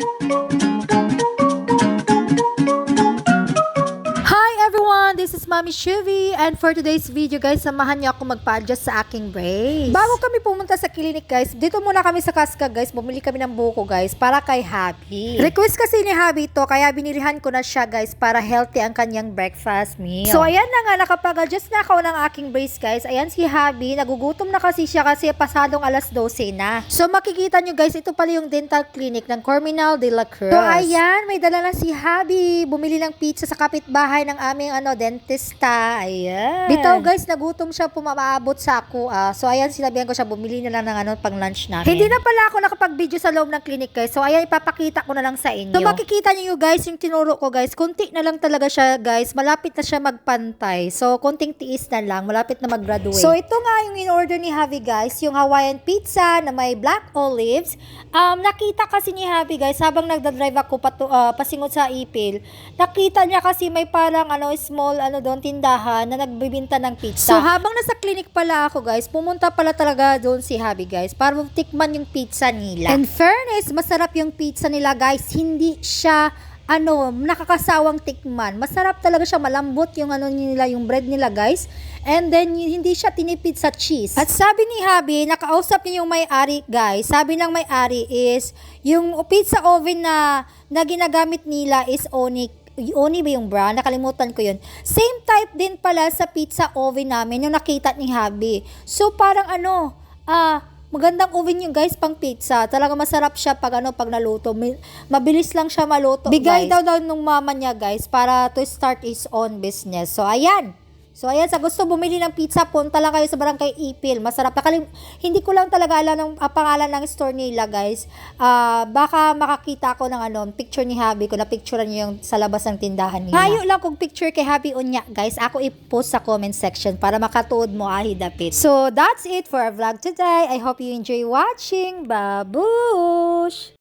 thank you Mami Shuvi and for today's video guys, samahan niyo ako magpa-adjust sa aking brace. Bago kami pumunta sa clinic guys, dito muna kami sa Casca guys, bumili kami ng buko guys para kay Happy. Request kasi ni Happy to, kaya binilihan ko na siya guys para healthy ang kanyang breakfast meal. So ayan na nga, nakapag-adjust na ako ng aking brace guys. Ayan si Happy, nagugutom na kasi siya kasi pasadong alas 12 na. So makikita nyo guys, ito pala yung dental clinic ng Corminal de la Cruz. So ayan, may dala na si Happy, bumili ng pizza sa kapitbahay ng aming ano dentista. Ayan. Bitaw guys, nagutom siya pumaabot sa ako. ah. so ayan, sinabihan ko siya bumili na lang ng ano pang lunch namin. Hindi na pala ako nakapag-video sa loob ng clinic guys. So ayan, ipapakita ko na lang sa inyo. So makikita niyo guys, yung tinuro ko guys, kunti na lang talaga siya guys. Malapit na siya magpantay. So konting tiis na lang, malapit na mag-graduate. So ito nga yung in-order ni Javi guys, yung Hawaiian pizza na may black olives. Um, nakita kasi ni Javi guys, habang nagdadrive ako patu- ah, pasingot sa ipil, nakita niya kasi may parang ano, small ano doon tindahan na nagbibinta ng pizza. So habang nasa clinic pala ako guys, pumunta pala talaga doon si Javi guys para tikman yung pizza nila. And fairness, masarap yung pizza nila guys. Hindi siya ano, nakakasawang tikman. Masarap talaga siya, malambot yung ano nila, yung bread nila, guys. And then, hindi siya tinipid sa cheese. At sabi ni Habi, nakausap niya yung may-ari, guys. Sabi ng may-ari is, yung pizza oven na, na ginagamit nila is Onyx Oni ba yung brand? Nakalimutan ko yun. Same type din pala sa pizza oven namin, yung nakita ni Habi. So, parang ano, ah, magandang oven yung guys pang pizza. Talaga masarap siya pag ano, pag naluto. Mabilis lang siya maluto, Bigay guys. daw daw nung mama niya, guys, para to start his own business. So, ayan. So, ayan, sa gusto bumili ng pizza, punta lang kayo sa barangay Ipil. Masarap. Nakalim- hindi ko lang talaga alam ng ah, pangalan ng store nila, guys. Ah, baka makakita ko ng ano, picture ni Habi ko, na picturean niyo yung sa labas ng tindahan nila. Hayo lang kung picture kay Habi Unya, guys. Ako i-post sa comment section para makatuod mo ahi dapit. So, that's it for our vlog today. I hope you enjoy watching. Babush!